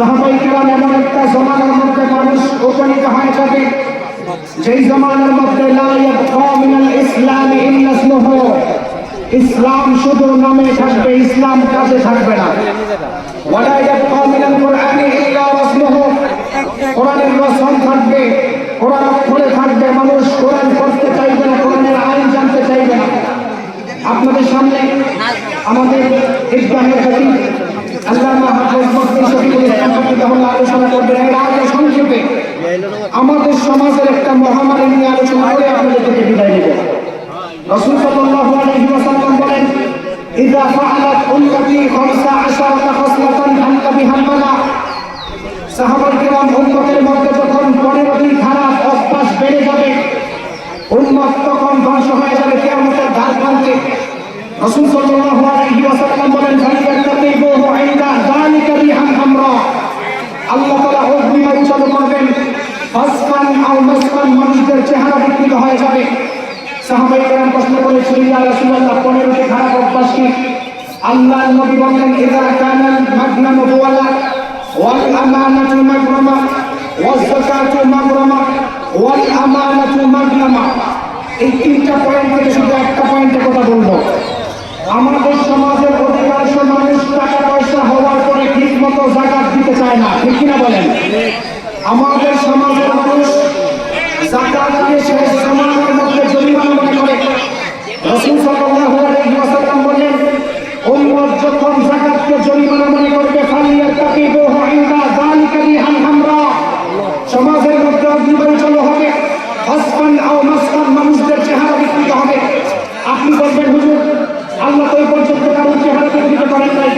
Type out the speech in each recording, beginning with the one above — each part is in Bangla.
সাহাবাই কেরাম একটা জমানার মধ্যে মানুষ উপনীত হয়ে যাবে যেই জমানার মধ্যে ইসলাম ইসলাম শুধু নামে থাকবে, ইসলাম কাজে থাকবে না। কোরআনের রসম থাকবে, কোরআন অক্ষরে থাকবে, মানুষ কোরআন পড়তে চাইবে না, কোরআনের আইন জানতে চাইবে না। আপনাদের সামনে আমাদের প্রতি আল্লামা হাফেজ হাফিজাহুল্লাহ আলোচনা করবেন এর আগে সংক্ষেপে। আমাদের সমাজের একটা মহামারী নিয়ে আলোচনা করে থেকে বিদায় নেব। বলেন ফাআলাত উম্মতি 15 খসলাতান হামকা বিহাম্মালা সাহাবাই কেরাম উম্মতের মধ্যে যখন পনেরোটি খারাপ অভ্যাস বেড়ে যাবে, উম্মত তখন ধ্বংস যাবে কেয়ামতের ধার প্রান্তে। রাসূল সাল্লাল্লাহু আলাইহি ওয়াসাল্লাম বলেন ফালিয়াত্তাকিবুহু ইনদা যালিকা রিহান হামরা আল্লাহ তাআলা অগ্নিবায়ু চালু করবেন। ফাসকান আও মাসকান মানুষদের চেহারা বিকৃত হয়ে যাবে। সাহাবাই কেরাম প্রশ্ন করেছিলেন, ইয়া রাসূলুল্লাহ, পনেরোটি খারাপ অভ্যাস কি? আল্লাহ নবী বলেন ইযা কানাল মাগনামু ওয়ালা ওয়াল আমানাতু মাগরামা, ওয়াজ যাকাতু মাগরামা, ওয়াল আমানাতু মাগরামা। এই তিনটা পয়েন্ট থেকে শুধু একটা পয়েন্টে কথা বলব। আমাদের সমাজের অধিকাংশ মানুষ টাকা পয়সা হওয়ার পরে ঠিক মতো জাকাত দিতে চায় না ঠিক কিনা বলেন। আমাদের সমাজের মানুষ জাকাত দিয়ে শেষ সমাজের মধ্যে জরিমানা মনে করে রসুল সাল্লাল্লাহু আলাইহি ওয়াসাল্লাম বললেন উম্মত যখন জাকাতকে জরিমানা মনে করবে ফালিয়াত্তাকিবুহু ইনদা যালিকা রিহান হামরা সমাজের মধ্যে অগ্নিবায়ু চালু হবে হাসপান আও মাসকান মানুষদের চেহারা বিকৃত হবে আপনি বলবেন হুজুর আল্লাহ তো এই পর্যন্ত কারোর চেহারা বিকৃত করেন নাই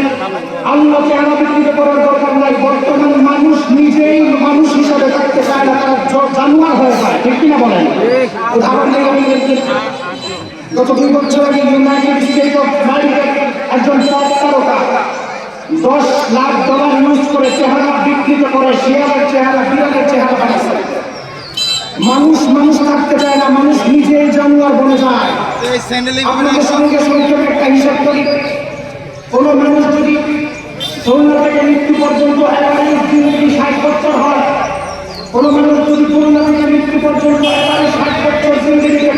আল্লাহ চেহারা বিকৃত করার দরকার নাই বর্তমান মানুষ নিজেই মানুষ হিসাবে থাকতে চায় না তারা জ- জানোয়ার হয়ে যায় ঠিক কিনা বলেন উদাহরণ দিয়ে আমি গত দুই বছর আগে দশ লাখ করে চেহারা বিকৃত করে চেহারা চেহারা মানুষ মানুষ থাকতে চায় না, মানুষ নিজেই আপনাদের সঙ্গে সংক্ষেপে একটা হিসাব করি কোন মানুষ যদি করোনা থেকে মৃত্যু পর্যন্ত একাধিক বছর হয়, কোন মানুষ মৃত্যু পর্যন্ত একাধিক ষাট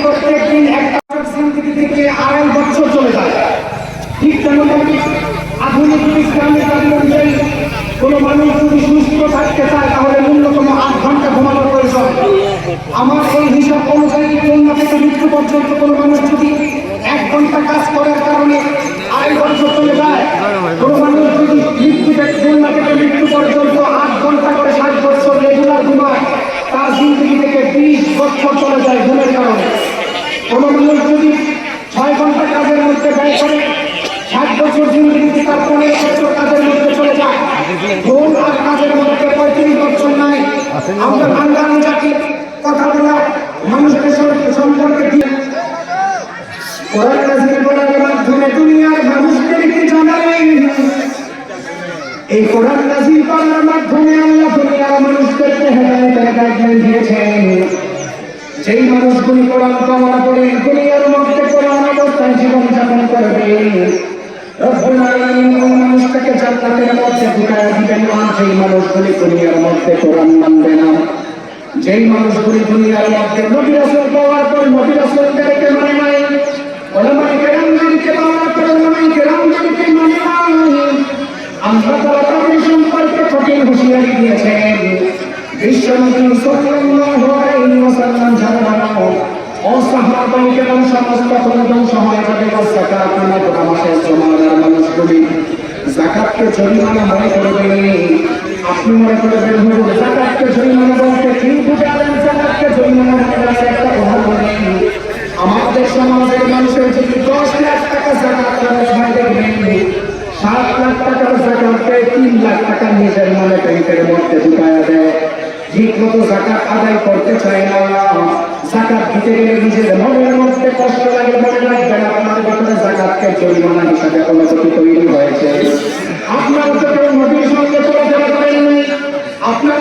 প্রত্যেক দিন একটা জিন্দগি থেকে আড়াই বছর চলে যায় ঠিক তেমন আধুনিক বিজ্ঞানের দাবি অনুযায়ী কোনো মানুষ যদি সুস্থ থাকতে চায়, তাহলে ন্যূনতম আট ঘণ্টা ঘুমানোর প্রয়োজন। আমার এই হিসাব অনুযায়ী কন্যা থেকে মৃত্যু পর্যন্ত কোনো মানুষ যদি এক ঘণ্টা কাজ করার কারণে আড়াই বছর চলে যায়, কোনো মানুষ যদি মৃত্যু কন্যা থেকে মৃত্যু পর্যন্ত আট ঘণ্টা করে ষাট বছর রেগুলার ঘুমায়, তার জিন্দগি থেকে বিশ বছর কোনো মানুষ যদি ছয় ঘণ্টা কাজের মধ্যে ব্যয় করে ষাট বছর জিন্দগিতে তার পনেরো বছর কাজের মধ্যে চলে যায় ঘুম আর কাজের মধ্যে পঁয়ত্রিশ বছর নাই আমরা বাংলা জাতি কথা বলা মানুষকে সর- সম্পর্কে দিয়ে কোরআন নাজিল করার মাধ্যমে দুনিয়ার মানুষদেরকে জানালেন এই কোরআন নাজিল করার মাধ্যমে আল্লাহ দুনিয়ার মানুষদেরকে হেদায়েতের গাইডলাইন দিয়েছেন। যেই মানুষগুলি কোরআন কামনা করে দুনিয়ার মধ্যে কোরআন অবস্থায় জীবন যাপন করবে রব্বুল আলামিন ওই মানুষটাকে জান্নাতের মধ্যে ঢুকায় দিবেন না সেই মানুষগুলি দুনিয়ার মধ্যে কোরআন মানবে না যেই মানুষগুলি দুনিয়ার মধ্যে নবী রাসূল পাওয়ার পর নবী রাসূলদেরকে মানে নাই ওলামায়ে কেরামদেরকে পাওয়ার পর ওলামায়ে কেরামদেরকে সমস্ত আমাদের সমাজের মনে মনে মনে মানুষের যদি দশ লাখ টাকা সাত লাখ টাকার তিন লাখ টাকা নিজের মনে ব্যাংকের মধ্যে ঢুকায় আল্লাহ ঠিক মতো জাকাত আদায় করতে চায় না। জাকাত দিতে গেলে নিজের মনের মধ্যে কষ্ট লাগে, মনে লাগবে না আপনার ব্যাপারে জাকাতকে জরিমানা হিসাবে অনুমতি তৈরি হয়েছে। আপনার তো নদীর সঙ্গে চলাফেরা করেননি, আপনার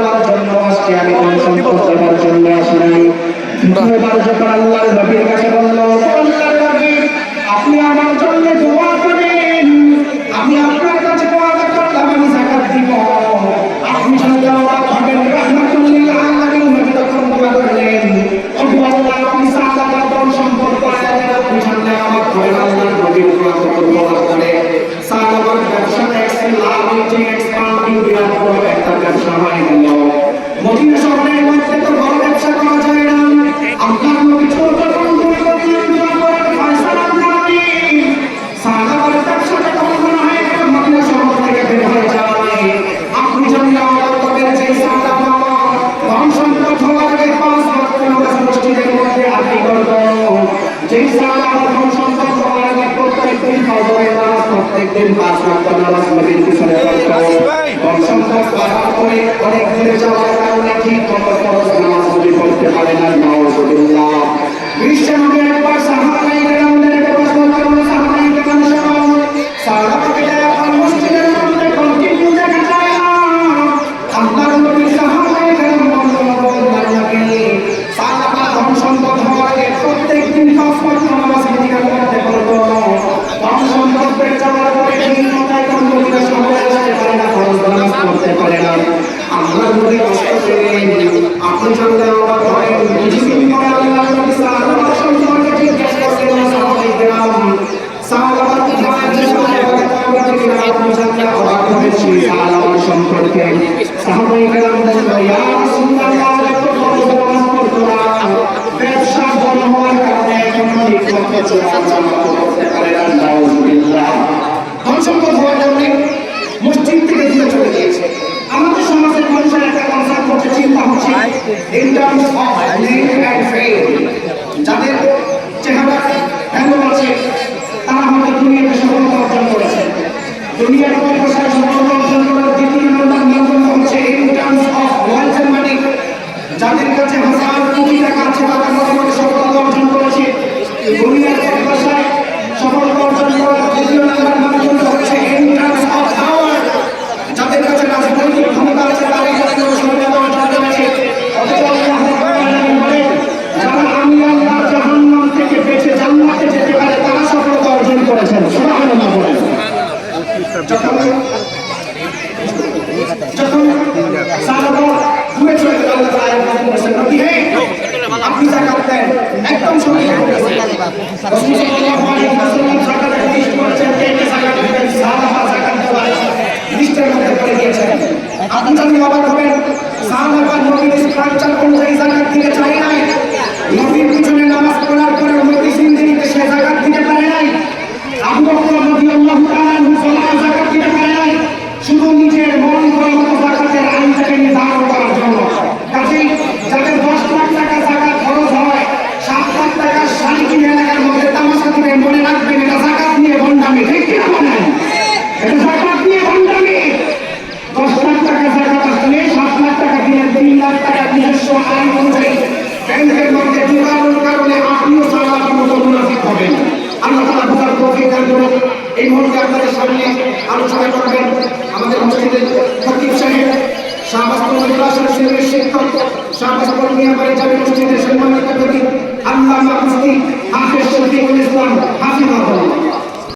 আমার জন্য আজকে আমি টেনশন করতে পারার জন্য আপনি আমার অনেক দূরে যাওয়ার কারণে ঠিক মতো খরচ নামাজ করতে পারে না নাও বিশ্বনবী একবার সাহায্য যাদের কাছে হাজার কোটি টাকা আছে, তাদের মতো করে সফলতা অর্জন করেছে। দুনিয়ার এক ভাষায় মুহূর্তে আপনাদের সামনে আলোচনা করবেন আমাদের মসজিদের ফকির সাহেব শাহবাজপুর ক্লাসের শ্রেণির শিক্ষক শাহবাজপুর মিয়াবাড়ি জামি মসজিদের সম্মানিত প্রতীক আল্লাহ মুফতি হাফিজ শফিকুল ইসলাম হাফিজ